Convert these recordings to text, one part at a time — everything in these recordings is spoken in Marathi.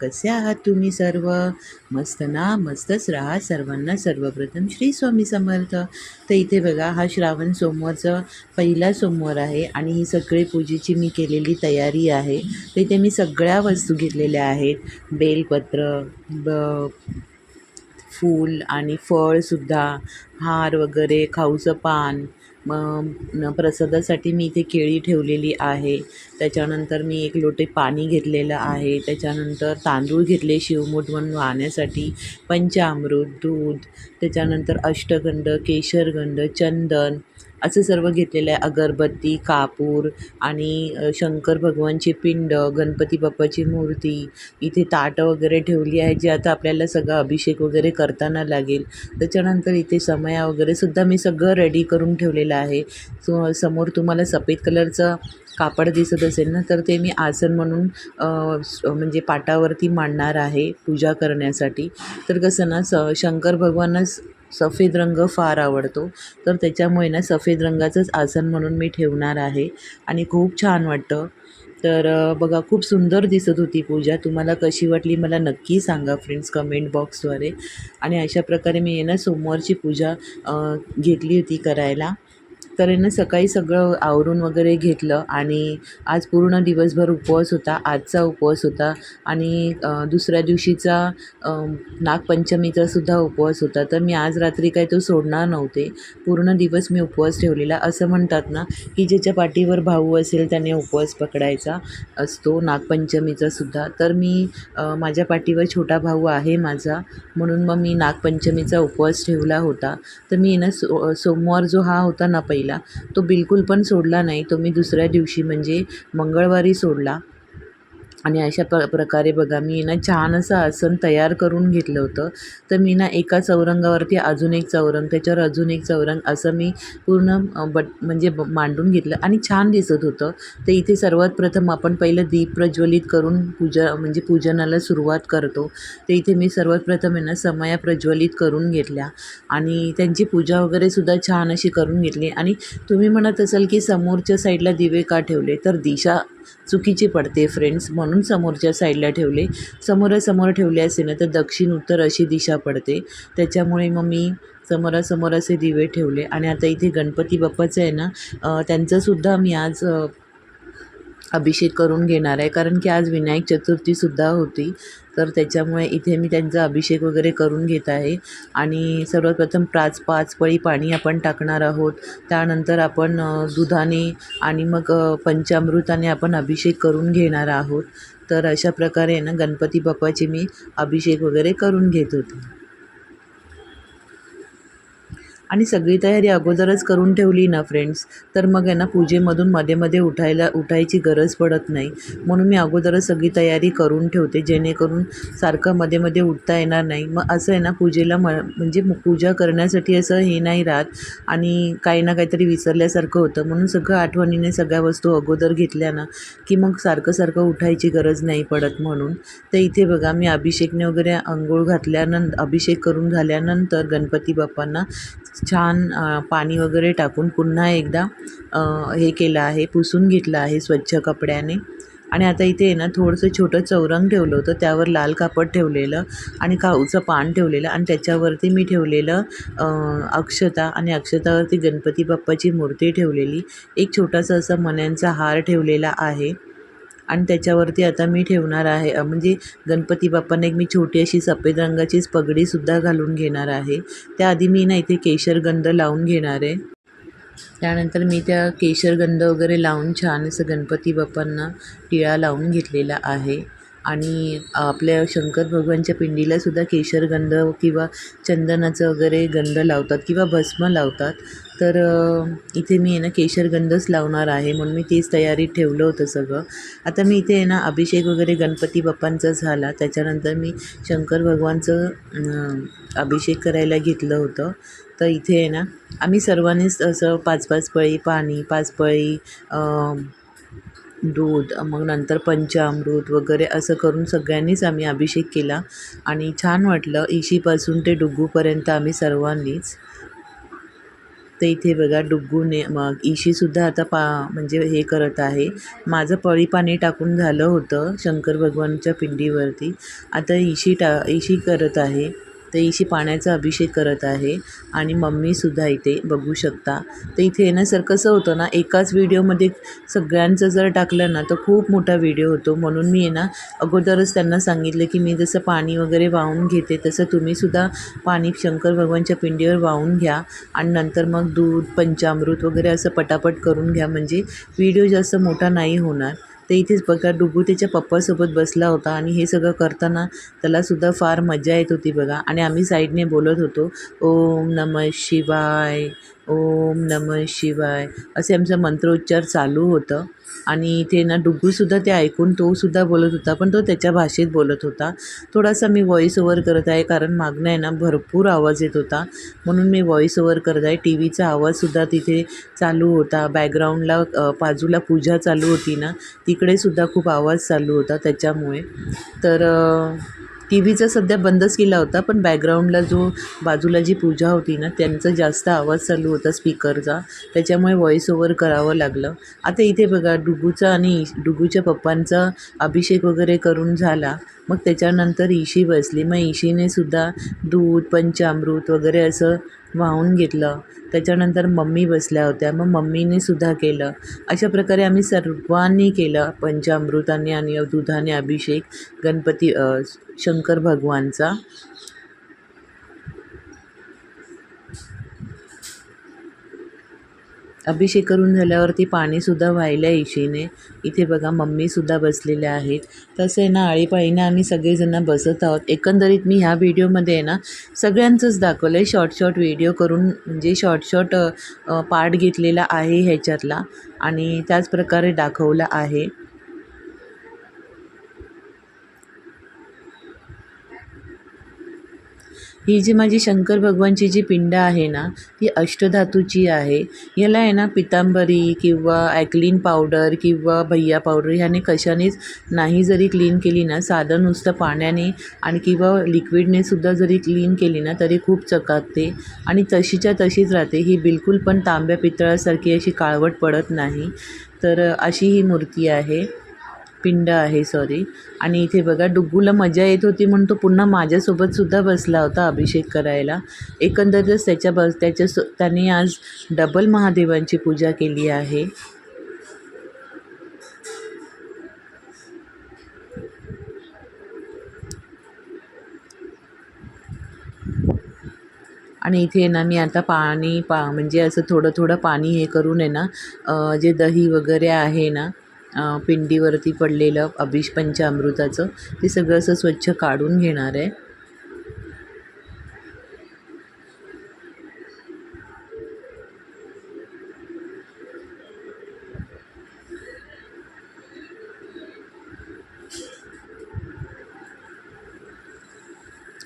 कसे आहात तुम्ही सर्व? मस्त ना? मस्तच राहा सर्वांना सर्वप्रथम. श्री स्वामी समर्थ. तर इथे बघा हा श्रावण सोमवारचा पहिला सोमवार आहे आणि ही सगळी पूजेची मी केलेली तयारी आहे. तर इथे मी सगळ्या वस्तू घेतलेल्या आहेत. बेलपत्र ब फूल आणि फळसुद्धा हार वगैरे खाऊचं पान मग प्रसादासाठी मी इथे केळी ठेवलेली आहे. त्याच्यानंतर मी एक लोटे पाणी घेतलेलं आहे. त्याच्यानंतर तांदूळ घेतले शिवमूठ म्हणून वाहण्यासाठी. पंचामृत दूध. त्याच्यानंतर अष्टगंध केशरगंध चंदन. असं सर्व घेतलेलं आहे. अगरबत्ती कापूर आणि शंकर भगवानचे पिंड गणपती बाप्पाची मूर्ती इथे ताटं वगैरे ठेवली आहे जे आता आपल्याला सगळं अभिषेक वगैरे करताना लागेल. त्याच्यानंतर इथे समया वगैरे सुद्धा मी सगळं रेडी करून ठेवलेलं आहे. सो समोर तुम्हाला सफेद कलरचं कापड दिसत असेल ना तर ते मी आसन म्हणून म्हणजे पाटावरती मांडणार आहे पूजा करण्यासाठी. तर कसं ना स शंकर भगवानच सफेद रंग फार आवडतो. तर त्याच्यामुळे ना सफेद रंगाचंच आसन म्हणून मी ठेवणार आहे. आणि खूप छान वाटतं. तर बघा खूप सुंदर दिसत होती पूजा. तुम्हाला कशी वाटली मला नक्की सांगा फ्रेंड्स कमेंट बॉक्सद्वारे. आणि अशा प्रकारे मी ना सोमवारची पूजा घेतली होती करायला. तर आहे ना सकाळी सगळं आवरून वगैरे घेतलं आणि आज पूर्ण दिवसभर उपवास होता आजचा उपवास होता आणि दुसऱ्या दिवशीचा नागपंचमीचा सुद्धा उपवास होता. तर मी आज रात्री काय तो सोडणार नव्हते. पूर्ण दिवस मी उपवास ठेवलेला. असं म्हणतात ना की ज्याच्या पाठीवर भाऊ असेल त्याने उपवास पकडायचा असतो नागपंचमीचा सुद्धा. तर मी माझ्या पाठीवर छोटा भाऊ आहे माझा म्हणून मग मी नागपंचमीचा उपवास ठेवला होता. तर मी ना सो सोमवार जो हा होता ना पहिला तो बिलकुल पण सोडला नाही. तो मी दुसऱ्या दिवशी म्हणजे मंगळवारी सोडला. आणि अशा प प्रकारे बघा मी ना छान असं आसन तयार करून घेतलं होतं. तर मी ना एका चौरंगावरती अजून एक चौरंग त्याच्यावर अजून एक चौरंग असं मी पूर्ण बट म्हणजे मांडून घेतलं आणि छान दिसत होतं. तर इथे सर्वात प्रथम आपण पहिलं दीप प्रज्वलित करून पूजा म्हणजे पूजनाला सुरुवात करतो. तर इथे मी सर्वात प्रथम आहे ना समया प्रज्वलित करून घेतल्या. आणि त्यांची पूजा वगैरे सुद्धा छान अशी करून घेतली. आणि तुम्ही म्हणत असाल की समोरच्या साईडला दिवे का ठेवले? तर दिशा चुकीची पडते फ्रेंड्स म्हणून समोरच्या साईडला ठेवले. समोरासमोर ठेवले असे ना तर दक्षिण उत्तर अशी दिशा पडते. त्याच्यामुळे मग मी समोरासमोर असे दिवे ठेवले. आणि आता इथे गणपती बाप्पाचं आहे ना त्यांचंसुद्धा मी आज अभिषेक करून घेणार आहे. कारण की आज विनायक चतुर्थीसुद्धा होती. तर त्याच्यामुळे इथे मी त्यांचा अभिषेक वगैरे करून घेत आहे. आणि सर्वात प्रथम पाच पाच पळी पाणी आपण टाकणार आहोत. त्यानंतर आपण दुधाने आणि मग पंचामृताने आपण अभिषेक करून घेणार आहोत. तर अशा प्रकारे ना गणपती बाप्पाची मी अभिषेक वगैरे करून घेत होते. आणि सगळी तयारी अगोदरच करून ठेवली ना फ्रेंड्स तर मग आहे ना पूजेमधून मध्ये मध्ये उठायला उठायची गरज पडत नाही. म्हणून मी अगोदरच सगळी तयारी करून ठेवते जेणेकरून सारखं मध्ये मध्ये उठता येणार नाही. मग असं आहे ना पूजेला म म्हणजे पूजा करण्यासाठी असं हे नाही राहत आणि काही ना काहीतरी विसरल्यासारखं होतं. म्हणून सगळं आठवणीने सगळ्या वस्तू अगोदर घेतल्या ना की मग सारखं सारखं उठायची गरज नाही पडत म्हणून. तर इथे बघा मी अभिषेकने वगैरे आंघोळ घातल्यानंतर अभिषेक करून झाल्यानंतर गणपती बाप्पांना छान पाणी वगैरे टाकून पुन्हा एकदा हे केलं आहे पुसून घेतलं आहे स्वच्छ कपड्याने. आणि आता इथे आहे ना थोडंसं छोटं चौरंग ठेवलं होतं त्यावर लाल कापड ठेवलेलं आणि काऊचं पान ठेवलेलं आणि त्याच्यावरती मी ठेवलेलं अक्षता आणि अक्षतावरती गणपती बाप्पाची मूर्ती ठेवलेली. एक छोटासा असा मण्यांचा हार ठेवलेला आहे. आणि त्याच्यावरती आता मी ठेवणार आहे. म्हणजे गणपती बाप्पांना एक मी छोटी अशी सफेद रंगाचीच पगडीसुद्धा घालून घेणार आहे. त्याआधी मी ना इथे केशरगंध लावून घेणार आहे. त्यानंतर मी त्या केशरगंध वगैरे लावून छान असं गणपती बाप्पांना टिळा लावून घेतलेला आहे. आणि आपल्या शंकर भगवानच्या पिंडीला सुद्धा केशरगंध किंवा चंदनाचं वगैरे गंध लावतात किंवा भस्म लावतात. तर इथे मी आहे ना केशरगंधच लावणार आहे म्हणून मी तेच तयारीत ठेवलं होतं सगळं. आता मी इथे आहे ना अभिषेक वगैरे गणपती बाप्पांचा झाला. त्याच्यानंतर मी शंकर भगवानचं अभिषेक करायला घेतलं होतं. तर इथे आहे ना आम्ही सर्वांनीच असं पाच पाच पळी पाणी पाच पळी दूध मग नंतर पंचामृत वगैरे असं करून सगळ्यांनीच आम्ही अभिषेक केला. आणि छान वाटलं इशीपासून ते डुग्गूपर्यंत आम्ही सर्वांनीच. तर इथे बघा डुग्गूने मग इशीसुद्धा आता पा म्हणजे हे करत आहे. माझं पळी पाणी टाकून झालं होतं शंकर भगवानच्या पिंडीवरती. आता इशी टा इशी करत आहे. तर इशी पाण्याचा अभिषेक करत आहे आणि मम्मीसुद्धा इथे बघू शकता. तर इथे येण्यासारखं कसं होतं ना एकाच व्हिडिओमध्ये सगळ्यांचं जर टाकलं ना तर खूप मोठा व्हिडिओ होतो. म्हणून मी आहे ना अगोदरच त्यांना सांगितलं की मी जसं पाणी वगैरे वाहून घेते तसं तुम्हीसुद्धा पाणी शंकर भगवानच्या पिंडीवर वाहून घ्या आणि नंतर मग दूध पंचामृत वगैरे असं पटापट करून घ्या. म्हणजे व्हिडिओ जास्त मोठा नाही होणार. तर इथेच बघा डुगू त्याच्या पप्पासोबत बसला होता आणि हे सगळं करताना त्यालासुद्धा फार मजा येत होती बघा. आणि आम्ही साईडने बोलत होतो ओम नमः शिवाय ओम नमः शिवाय असे आमचं मंत्रोच्चार चालू होतं. आणि इथे ना डुग्गूसुद्धा ते ऐकून तोसुद्धा बोलत होता पण तो त्याच्या भाषेत बोलत होता. थोडासा मी व्हॉईस ओवर करत आहे कारण मागणं आहे ना भरपूर आवाज येत होता. म्हणून मी व्हॉईस ओवर करत आहे. टी व्हीचा आवाजसुद्धा तिथे चालू होता. बॅकग्राऊंडला बाजूला पूजा चालू होती ना तिकडेसुद्धा खूप आवाज चालू होता त्याच्यामुळे. तर टी व्हीचा सध्या बंदच केला होता पण बॅकग्राऊंडला जो बाजूला जी पूजा होती ना त्यांचा जास्त आवाज चालू होता स्पीकरचा त्याच्यामुळे व्हॉईस ओव्हर करावं लागलं. आता इथे बघा डुगूचा आणि इश- डुगूच्या पप्पांचा अभिषेक वगैरे करून झाला. मग त्याच्यानंतर इशी बसली. मग इशीने सुद्धा दूध पंचामृत वगैरे असं वाहून घेतलं. त्याच्यानंतर मम्मी बसल्या होत्या. मग मम्मीने सुद्धा केलं. अशा प्रकारे आम्ही सर्वांनी केलं. पंचामृताने आणि दुधाने अभिषेक गणपती शंकर भगवानचा. अभिषेक करून झाल्यावरती पाणीसुद्धा वाहिलं आहे इशीने. इथे बघा मम्मीसुद्धा बसलेल्या आहेत. तसं आहे ना आळीपाळीनं आम्ही सगळेजणं बसत आहोत. एकंदरीत मी ह्या व्हिडिओमध्ये आहे ना सगळ्यांचंच दाखवलं आहे शॉर्ट शॉर्ट व्हिडिओ करून म्हणजे शॉर्ट शॉर्ट पार्ट घेतलेला आहे ह्याच्यातला आणि त्याच प्रकारे दाखवला आहे. ही जी माझी शंकर भगवानची जी पिंड आहे ना ती अष्टधातूची आहे. याला आहे ना पितांबरी किंवा ॲक्लिन पावडर किंवा भैया पावडर ह्याने कशानेच नाही जरी क्लीन केली ना साधं नुसतं पाण्याने आणि किंवा लिक्विडने सुद्धा जरी क्लीन केली ना तरी खूप चकाकते. आणि तशीच्या तशीच राहते. ही बिलकुल पण तांब्या पितळासारखी अशी काळवट पडत नाही. तर अशी ही मूर्ती आहे. पिंड आहे सॉरी आणि इथे बघा डुग्गूला मजा येत होती म्हणून तो पुन्हा माझ्यासोबतसुद्धा बसला होता अभिषेक करायला. एकंदरीतच त्याच्या बस त्याच्या सो त्याने आज डबल महादेवांची पूजा केली आहे. आणि इथे ना मी आता पाणी पा म्हणजे असं थोडं थोडं पाणी हे करून आहे ना जे दही वगैरे आहे ना पिंडीवरती पडलेलं अभिष पंचामृताचं ते सगळं असं स्वच्छ काढून घेणार आहे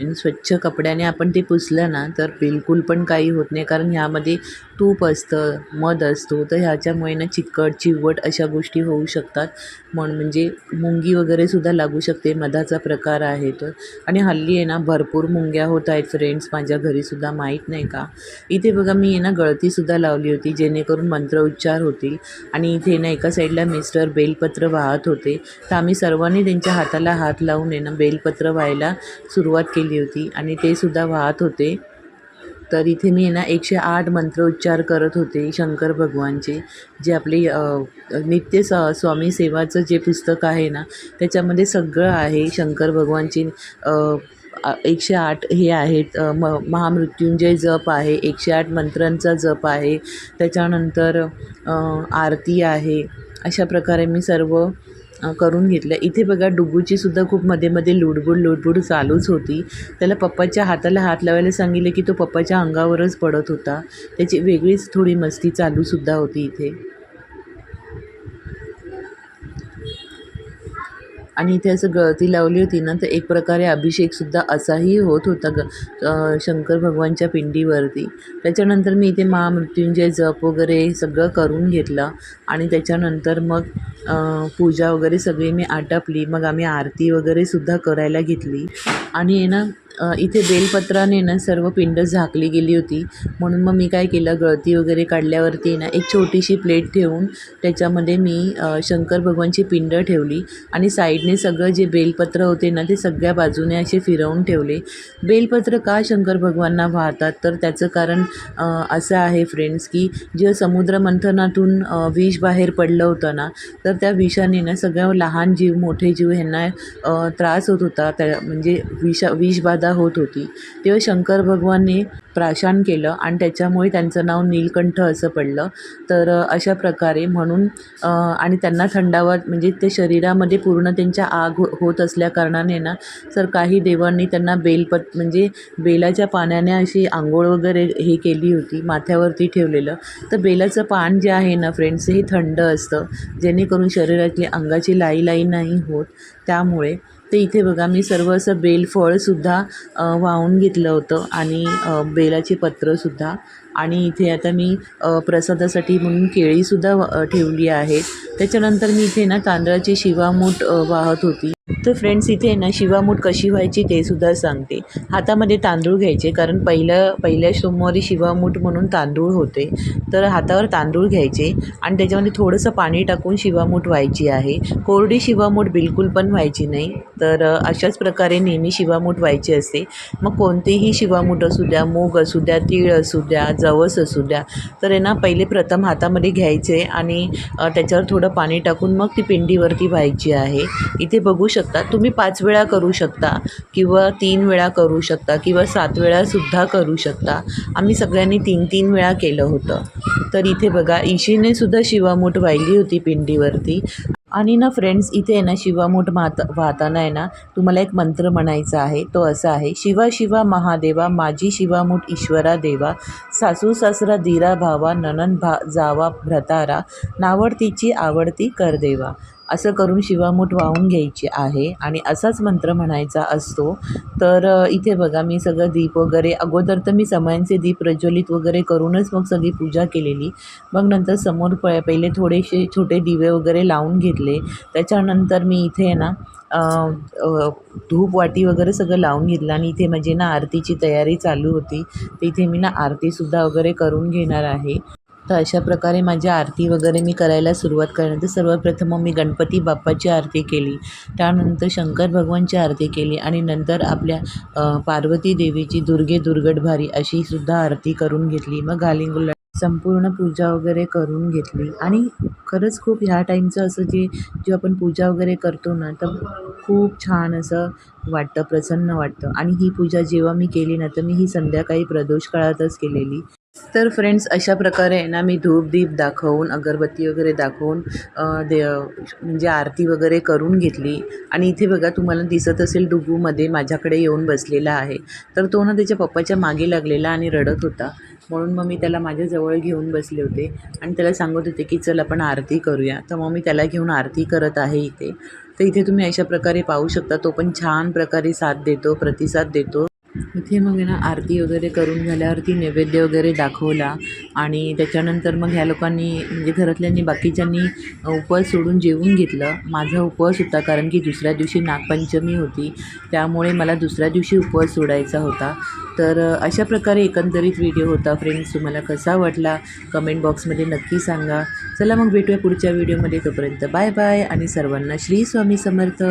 आणि स्वच्छ कपड्याने आपण ते पुसलं ना तर बिलकुल पण काही होत नाही. कारण ह्यामध्ये तूप असतं मध असतो. तर ह्याच्यामुळे ना चिकट चिवट अशा गोष्टी होऊ शकतात. म्हण म्हणजे मुंगी वगैरेसुद्धा लागू शकते. मधाचा प्रकार आहे तर आणि हल्ली आहे ना भरपूर मुंग्या होत आहेत फ्रेंड्स माझ्या घरीसुद्धा माहीत नाही का? इथे बघा मी आहे ना गळतीसुद्धा लावली होती जेणेकरून मंत्रउच्चार होतील. आणि इथे ना एका साईडला मिस्टर बेलपत्र वाहत होते. तर आम्ही सर्वांनी त्यांच्या हाताला हात लावून आहे ना बेलपत्र व्हायला सुरुवात केली होती. आणि ते सुद्धा वाहत होते. तर इथे मी ना एकशे आठ मंत्रोच्चार करत होते शंकर भगवानचे जे आपले नित्य स स्वामी सेवाचं जे पुस्तक आहे ना त्याच्यामध्ये सगळं आहे शंकर भगवानची. एकशे आठ हे आहेत. म महामृत्युंजय जप आहे एकशे आठ मंत्रांचा जप आहे. त्याच्यानंतर आरती आहे. अशा प्रकारे मी सर्व करून घेतलं. इथे बघा डुगूचीसुद्धा खूप मध्ये मध्ये लुडबुड लुडबुड चालूच होती. त्याला पप्पाच्या हाताला हात लावायला सांगितले की तो पप्पाच्या अंगावरच पडत होता. त्याची वेगळीच थोडी मस्ती चालूसुद्धा होती इथे. आणि इथे असं गळती लावली होती ना तर एक प्रकारे अभिषेकसुद्धा असाही होत होता ग शंकर भगवानच्या पिंडीवरती. त्याच्यानंतर मी इथे महामृत्युंजय जप वगैरे सगळं करून घेतलं आणि त्याच्यानंतर मग पूजा वगैरे सगळी मी आटपली. मग आम्ही आरती वगैरेसुद्धा करायला घेतली. आणि आहे ना इथे बेलपत्राने ना सर्व पिंड झाकली गेली होती. म्हणून मग मी काय केलं गळती वगैरे काढल्यावरती ना एक छोटीशी प्लेट ठेवून त्याच्यामध्ये मी शंकर भगवानची पिंड ठेवली आणि साईडने सगळं जे बेलपत्र होते ना ते सगळ्या बाजूने असे फिरवून ठेवले. बेलपत्र का शंकर भगवानना वाहतात? तर त्याचं कारण असं आहे फ्रेंड्स की जे समुद्रमंथनातून मंथनातून विष बाहेर पडलं होतं ना तर त्या विषाने ना सगळ्या लहान जीव मोठे जीव ह्यांना त्रास होत होता. त्या म्हणजे विषा विषबाधा होत होती. तेव्हा शंकर भगवानने प्राशन केलं आणि त्याच्यामुळे त्यांचं नाव नीलकंठ असं पडलं. तर अशा प्रकारे म्हणून आणि त्यांना थंडावा म्हणजे ते शरीरामध्ये पूर्ण त्यांच्या आग हो होत असल्याकारणाने ना तर काही देवांनी त्यांना बेलपत म्हणजे बेलाच्या पाण्याने अशी आंघोळ वगैरे हे केली होती माथ्यावरती ठेवलेलं. तर बेलाचं पान जे आहे ना फ्रेंड्स हे थंड असतं जेणेकरून शरीरातली अंगाची लाई लाई नाही होत. त्यामुळे ते इथे बघा मी सर्व असं बेलफळसुद्धा वाहून घेतलं होतं आणि बेल बेलाची पत्रंसुद्धा आणि इथे आता मी प्रसादासाठी म्हणून केळीसुद्धा ठेवली आहेत त्याच्यानंतर मी इथे ना तांदळाची शिवामूठ वाहत होती. तर फ्रेंड्स इथे ना शिवामूठ कशी व्हायची ते सुद्धा सांगते. हातामध्ये तांदूळ घ्यायचे कारण पहिलं पहिल्या सोमवारी शिवामूठ म्हणून तांदूळ होते. तर हातावर तांदूळ घ्यायचे आणि त्याच्यामध्ये थोडंसं पाणी टाकून शिवामूठ व्हायची आहे. कोरडी शिवामूठ बिलकुल पण व्हायची नाही. तर अशाच प्रकारे नेहमी शिवामूठ व्हायची असते. मग कोणतेही शिवामूठ असू द्या मूग असू द्या तीळ असू द्या जवस असू द्या तर आहे ना पहिले प्रथम हातामध्ये घ्यायचे आणि त्याच्यावर थोडं पाणी टाकून मग ती पिंडीवरती व्हायची आहे. इथे बघू शकता. तुम्ही पाच वेळा करू शकता किंवा तीन वेळा करू शकता किंवा सात वेळासुद्धा करू शकता. आम्ही सगळ्यांनी तीन तीन वेळा केलं होतं. तर इथे बघा ईशीने सुद्धा शिवामूठ वाहिली होती पिंडीवरती. आणि ना फ्रेंड्स इथे आहे ना शिवामूठ वाहता वाहताना आहे ना तुम्हाला एक मंत्र म्हणायचा आहे. तो असा आहे शिवा शिवा महादेवा माझी शिवामूठ ईश्वरा देवा सासू सासरा धीरा भावा ननन भा जावा भ्रतारा नावडतीची आवडती कर देवा. असं करून शिवामूठ वाहून घ्यायची आहे. आणि असाच मंत्र म्हणायचा असतो. तर इथे बघा मी सगळं दीप वगैरे अगोदर तर मी समयांचे दीप प्रज्वलित वगैरे करूनच मग सगळी पूजा केलेली. मग नंतर समोर प पहिले थोडेसे छोटे दिवे वगैरे लावून घेतले. त्याच्यानंतर मी इथे आहे ना धूप वाटी वगैरे सगळं लावून घेतलं. आणि इथे माझी ना आरतीची तयारी चालू होती. तिथे मी ना आरतीसुद्धा वगैरे करून घेणार आहे. तर अशा प्रकारे माझी आरती वगैरे मी करायला सुरुवात करण्यात सर्वप्रथम मी गणपती बाप्पाची आरती केली. त्यानंतर शंकर भगवानची आरती केली आणि नंतर आपल्या पार्वती देवीची दुर्गे दुर्गट भारी अशी सुद्धा आरती करून घेतली. मग घालिंगुला संपूर्ण पूजा वगैरे करून घेतली. आणि खरंच खूप ह्या टाईमचं असं जे जे आपण पूजा वगैरे करतो ना तर खूप छान असं वाटतं प्रसन्न वाटतं. आणि ही पूजा जेव्हा मी केली ना तर मी ही संध्याकाळी प्रदोष काळातच केलेली. तर फ्रेंड्स अशा प्रकारे आहे ना मी धूपदीप दाखवून अगरबत्ती वगैरे दाखवून दे म्हणजे आरती वगैरे करून घेतली. आणि इथे बघा तुम्हाला दिसत असेल डुगूमध्ये माझ्याकडे येऊन बसलेला आहे. तर तो ना त्याच्या पप्पाच्या मागे लागलेला आणि रडत होता. म्हणून मग मी त्याला माझ्याजवळ घेऊन बसले होते आणि त्याला सांगत होते की चल आपण आरती करूया. तर मग मी त्याला घेऊन आरती करत आहे इथे. तर इथे तुम्ही अशा प्रकारे पाहू शकता तो पण छान प्रकारे साथ देतो प्रतिसाद देतो. इथे मग आहे ना आरती वगैरे करून झाल्यावरती नैवेद्य वगैरे दाखवला आणि त्याच्यानंतर मग ह्या लोकांनी म्हणजे घरातल्यांनी बाकीच्यांनी उपवास सोडून जेवून घेतलं. माझा उपवास होता कारण की दुसऱ्या दिवशी नागपंचमी होती. त्यामुळे मला दुसऱ्या दिवशी उपवास सोडायचा होता. तर अशा प्रकारे एकंदरीत व्हिडिओ होता. फ्रेंड्स तुम्हाला कसा वाटला? कमेंट बॉक्समध्ये नक्की सांगा. चला मग भेटूया पुढच्या व्हिडिओमध्ये. तोपर्यंत बाय बाय आणि सर्वांना श्री स्वामी समर्थ.